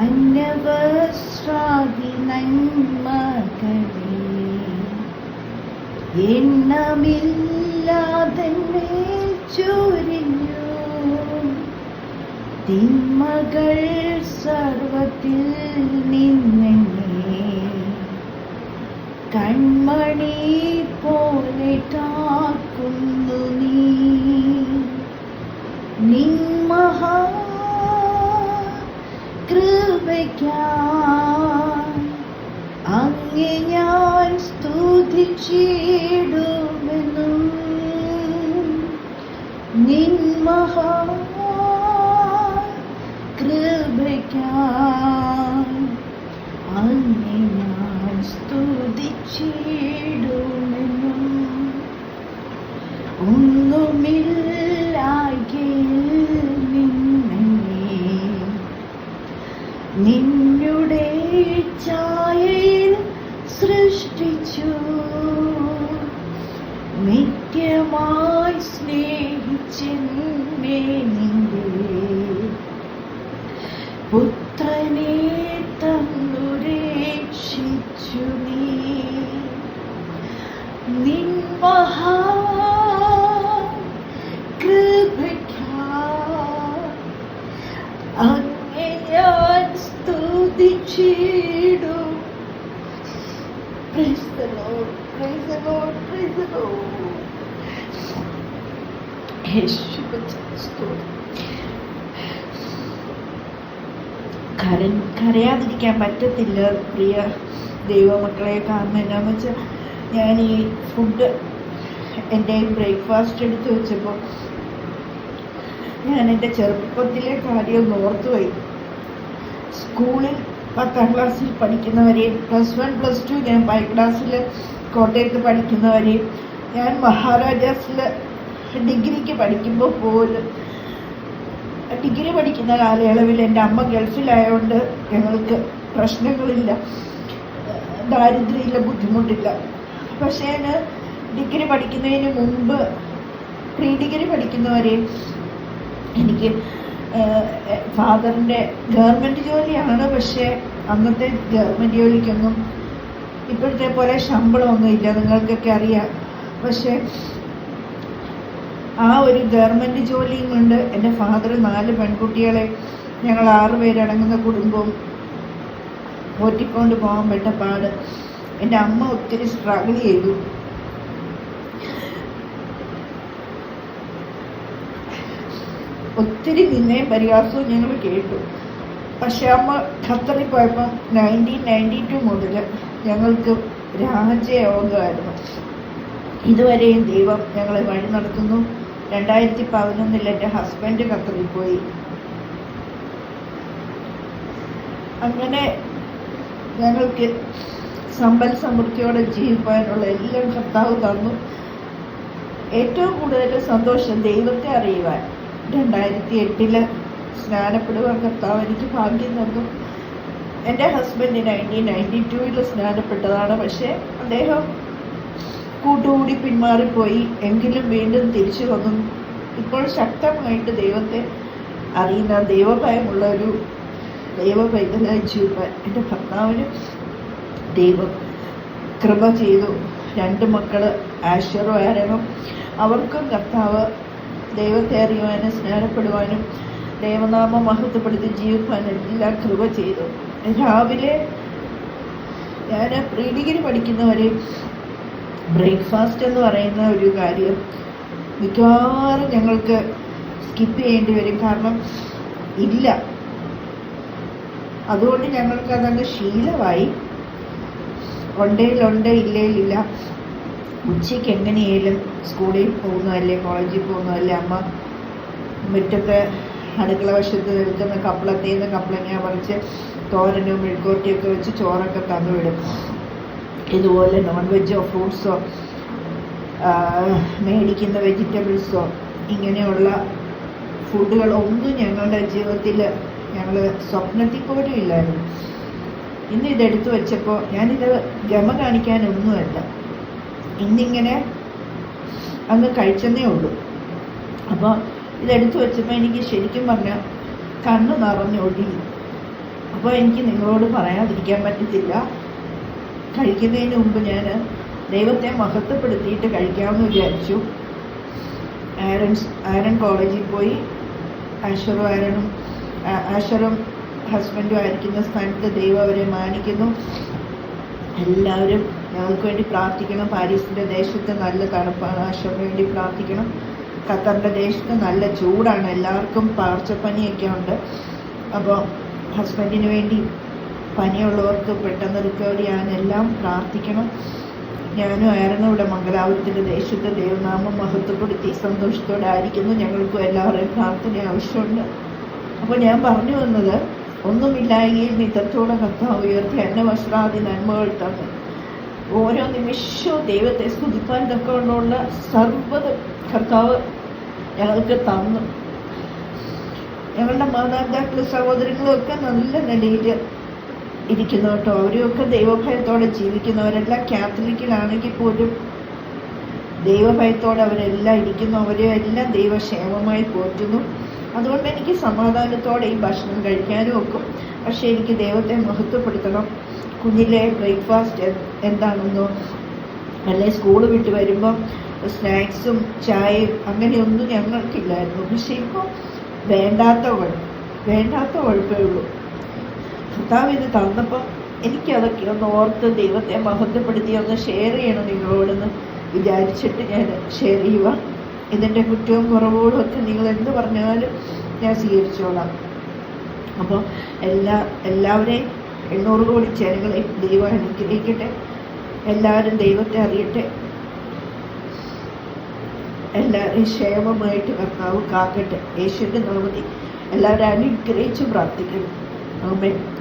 അന്നവസ്രാതി നന്മകളേ. എണ്ണമില്ലാതെ ചൊരിഞ്ഞു. തിന്മകൾ സർവത്തിൽ നിന്നെന്നെ. കൺമണി പോലെ കാക്കുന്നു നീ കൃപയ്ക്കാൻ അങ്ങെ ഞാൻ സ്തുതിച്ചിടുമെന്നും മഹാ കൃപയ്ക്കാൻ അങ്ങെ ഞാൻ സ്തുതിച്ചിടുമെന്നും ഒന്നുമില്ലായ്കയിൽ സൃഷ്ടിച്ചു നിത്യമായി സ്നേഹിച്ചെന്നെ നിന്റെ. പുത്രനെ തന്നു രക്ഷിച്ചു നീ. നിൻ മഹാ കൃപയ്ക്കായി അങ്ങേ ഞാൻ സ്തുതിച്ചിടും. Praise the Lord, praise the Lord, praise the Lord. കര കരയാതിരിക്കാൻ പറ്റത്തില്ല പ്രിയ ദൈവമക്കളെ. കാരണം എന്നാന്ന് വെച്ചാൽ ഞാൻ ഈ ഫുഡ് എന്റെ ബ്രേക്ക്ഫാസ്റ്റ് എടുത്ത് വെച്ചപ്പോൾ ഞാൻ എന്റെ ചെറുപ്പത്തിലെ കാര്യം ഓർത്തുപോയി. സ്കൂളിൽ പത്താം ക്ലാസ്സിൽ പഠിക്കുന്നവരെയും പ്ലസ് വൺ പ്ലസ് ടു ഞാൻ ബൈ ക്ലാസ്സിൽ കോട്ടയത്ത് പഠിക്കുന്നവരെയും ഞാൻ മഹാരാജാസിൽ ഡിഗ്രിക്ക് പഠിക്കുമ്പോൾ പോലും ഡിഗ്രി പഠിക്കുന്ന കാലയളവിൽ എന്റെ അമ്മ ഗൾഫിലായതുകൊണ്ട് ഞങ്ങൾക്ക് പ്രശ്നങ്ങളില്ല ദാരിദ്ര്യമില്ല ബുദ്ധിമുട്ടില്ല. പക്ഷേ ഞാൻ ഡിഗ്രി പഠിക്കുന്നതിന് മുമ്പ് പ്രീ ഡിഗ്രി പഠിക്കുന്നവരെയും എനിക്ക് ഫാദറിന്റെ ഗവൺമെന്റ് ജോലിയാണ് പക്ഷേ അന്നത്തെ ഗവൺമെന്റ് ജോലിക്കൊന്നും ഇപ്പോഴത്തെ പോലെ ശമ്പളമൊന്നും ഇല്ല നിങ്ങൾക്കൊക്കെ അറിയാം. പക്ഷേ ആ ഒരു ഗവൺമെന്റ് ജോലിയും കൊണ്ട് എന്റെ ഫാദർ നാല് പെൺകുട്ടികളെ ഞങ്ങൾ ആറ് പേരടങ്ങുന്ന കുടുംബവും പോറ്റിക്കൊണ്ട് പോകാൻ പെട്ട പാട്. എന്റെ അമ്മ ഒത്തിരി സ്ട്രഗിൾ ചെയ്തു. ഒത്തിരി നിന്നയും പരിഹാസവും ഞങ്ങൾ കേട്ടു. പക്ഷെ അമ്മ ഖത്തറിൽ പോയപ്പോൾ നയന്റീൻ നയന്റി ടു മുതൽ ഞങ്ങൾക്ക് രാജയോഗമായിരുന്നു ഇതുവരെയും ദൈവം ഞങ്ങളെ വഴി നടത്തുന്നു. രണ്ടായിരത്തി പതിനൊന്നിൽ എന്റെ ഹസ്ബൻഡ് ഖത്തറിൽ പോയി. അങ്ങനെ ഞങ്ങൾക്ക് സമ്പൽ സമൃദ്ധിയോടെ ജീവിക്കാനുള്ള എല്ലാം കർത്താവ് തന്നു. ഏറ്റവും കൂടുതൽ സന്തോഷം ദൈവത്തെ അറിയുവാൻ. രണ്ടായിരത്തി എട്ടിൽ സ്നാനപ്പെടുവാൻ കർത്താവ് എനിക്ക് ഭാഗ്യം തന്നു എന്റെ ഹസ്ബൻഡ് നയന്റീൻ നയന്റി ടൂവിൽ സ്നാനപ്പെട്ടതാണ്. പക്ഷേ അദ്ദേഹം കൂട്ടുകൂടി പിന്മാറിപ്പോയി. എങ്കിലും വീണ്ടും തിരിച്ചു വന്നു. ഇപ്പോൾ ശക്തമായിട്ട് ദൈവത്തെ അറിയുന്ന ദൈവഭയമുള്ള ഒരു ദൈവ പൈതലായി ജീവിക്കാൻ എന്റെ ഭർത്താവിന് ദൈവം കൃപ ചെയ്തു. രണ്ട് മക്കൾ ആരവം അവർക്കും കർത്താവ് ദൈവത്തെ അറിയുവാനും സ്നേഹപ്പെടുവാനും ദൈവനാമം മഹത്വപ്പെടുത്തി ജീവിക്കാനും എല്ലാ കൃപ ചെയ്തു. രാവിലെ ഞാൻ പ്രീ ഡിഗ്രി പഠിക്കുന്നവരെ ബ്രേക്ക്ഫാസ്റ്റ് എന്ന് പറയുന്ന ഒരു കാര്യം മിക്കവാറും ഞങ്ങൾക്ക് സ്കിപ്പ് ചെയ്യേണ്ടി വരും. കാരണം ഇല്ല. അതുകൊണ്ട് ഞങ്ങൾക്ക് അതങ്ങ് ശീലമായി ഉണ്ടേലുണ്ട് ഇല്ലേലില്ല ഉച്ചയ്ക്ക് എങ്ങനെയായാലും സ്കൂളിൽ പോകുന്നതല്ലേ കോളേജിൽ പോകുന്നതല്ലേ അമ്മ മുറ്റത്തെ അടുക്കള വശത്ത് നിൽക്കുന്ന കപ്പളത്തിൽ നിന്ന് കപ്പളങ്ങ പറിച്ച് തോരനും മെഴുക്കോട്ടിയൊക്കെ വെച്ച് ചോറൊക്കെ തന്നു വിടും. ഇതുപോലെ നോൺ വെജോ ഫ്രൂട്ട്സോ മേടിക്കുന്ന വെജിറ്റബിൾസോ ഇങ്ങനെയുള്ള ഫുഡുകളൊന്നും ഞങ്ങളുടെ ജീവിതത്തിൽ ഞങ്ങൾ സ്വപ്നത്തിൽ പോലും ഇല്ലായിരുന്നു. ഇന്ന് ഇതെടുത്തു വെച്ചപ്പോൾ ഞാനിത് ഗമ കാണിക്കാനൊന്നുമല്ല ഇന്നിങ്ങനെ അങ്ങ് കഴിച്ചെന്നേ ഉള്ളൂ. അപ്പോൾ ഇതെടുത്തു വെച്ചപ്പോൾ എനിക്ക് ശരിക്കും പറഞ്ഞാൽ കണ്ണ് നിറഞ്ഞൊഴുകി അപ്പോൾ എനിക്ക് നിങ്ങളോട് പറയാതിരിക്കാൻ പറ്റത്തില്ല. കഴിക്കുന്നതിന് മുമ്പ് ഞാൻ ദൈവത്തെ മഹത്വപ്പെടുത്തിയിട്ട് കഴിക്കാമെന്ന് വിചാരിച്ചു. ആരൻസ് ആരൻ കോളേജിൽ പോയി. ആശ്വറും ആരനും ആശ്വറും ഹസ്ബൻഡും ആയിരിക്കുന്ന സ്ഥാനത്ത് ദൈവം അവരെ മാനിക്കുന്നു. എല്ലാവരും ഞങ്ങൾക്ക് വേണ്ടി പ്രാർത്ഥിക്കണം. പാരീസിന്റെ ദേശത്ത് നല്ല തണുപ്പാണ്. ആഷറിന് വേണ്ടി പ്രാർത്ഥിക്കണം. ഖത്തറിന്റെ ദേശത്ത് നല്ല ചൂടാണ്. എല്ലാവർക്കും പാർച്ചപ്പനിയൊക്കെ ഉണ്ട്. അപ്പോൾ ഹസ്ബൻഡിന് വേണ്ടി പനിയുള്ളവർക്ക് പെട്ടെന്ന് റിക്കവറി ആകാൻ പ്രാർത്ഥിക്കണം. ഞാനും ആയിരുന്നു ഇവിടെ മംഗലാപുരത്തിന്റെ ദേശത്ത്. ദൈവനാമം മഹത്വപ്പെടുത്തി സന്തോഷത്തോടെ ആയിരിക്കുന്നു. ഞങ്ങൾക്കും എല്ലാവരുടെയും പ്രാർത്ഥന ആവശ്യമുണ്ട്. അപ്പോൾ ഞാൻ പറഞ്ഞു വന്നത് ഒന്നുമില്ലായെങ്കിൽ മിത്രത്തോടെ കർത്താവ് ഉയർത്തി എന്നെ വസ്ത്രാദി നന്മകൾ തന്നു. ഓരോ നിമിഷവും ദൈവത്തെ സ്തുതിപ്പാൻ തക്കവണ്ണമുള്ള സർവത് കർത്താവ് ഞങ്ങൾക്ക് തന്നു. ഞങ്ങളുടെ മാതാപിതാക്കളും സഹോദരങ്ങളും ഒക്കെ നല്ല നിലയിൽ ഇരിക്കുന്നു കേട്ടോ അവരെയൊക്കെ ദൈവഭയത്തോടെ ജീവിക്കുന്നവരെല്ലാം കാത്തലിക്കിലാണെങ്കിൽ പോലും ദൈവഭയത്തോടെ അവരെല്ലാം ഇരിക്കുന്നു. അവരെ എല്ലാം ദൈവക്ഷേമമായി പോറ്റുന്നു. അതുകൊണ്ട് എനിക്ക് സമാധാനത്തോടെ ഈ ഭക്ഷണം കഴിക്കാനും ഒക്കും. പക്ഷേ എനിക്ക് ദൈവത്തെ മഹത്വപ്പെടുത്തണം. കുഞ്ഞിലെ ബ്രേക്ക്ഫാസ്റ്റ് എന്താണെന്നോ? അല്ലെ സ്കൂൾ വിട്ട് വരുമ്പോൾ സ്നാക്സും ചായയും അങ്ങനെയൊന്നും ഞങ്ങൾക്കില്ലായിരുന്നു. പക്ഷേ ഇപ്പോൾ വേണ്ടാത്ത കുഴപ്പം വേണ്ടാത്ത കുഴപ്പമേ ഉള്ളൂ. കർത്താവ് ഇത് തന്നപ്പോൾ എനിക്കതൊക്കെ ഒന്ന് ഓർത്ത് ദൈവത്തെ മഹത്വപ്പെടുത്തി ഒന്ന് ഷെയർ ചെയ്യണം നിങ്ങളോടെന്ന് വിചാരിച്ചിട്ട് ഞാൻ ഷെയർ ചെയ്യുക ഇതിന്റെ കുറ്റവും കുറവുകളും ഒക്കെ നിങ്ങൾ എന്ത് പറഞ്ഞാലും ഞാൻ സ്വീകരിച്ചോളാം. അപ്പോൾ എല്ലാ എല്ലാവരെയും എണ്ണൂറ് കോടി ചേരുകളെ ദൈവം അനുഗ്രഹിക്കട്ടെ. എല്ലാവരും ദൈവത്തെ അറിയട്ടെ. എല്ലാവരും ക്ഷേമമായിട്ട് കർത്താവ് കാക്കട്ടെ. യേശുവിന്റെ നാമത്തിൽ എല്ലാവരും അനുഗ്രഹിച്ച് പ്രാർത്ഥിക്കണം ആമേൻ.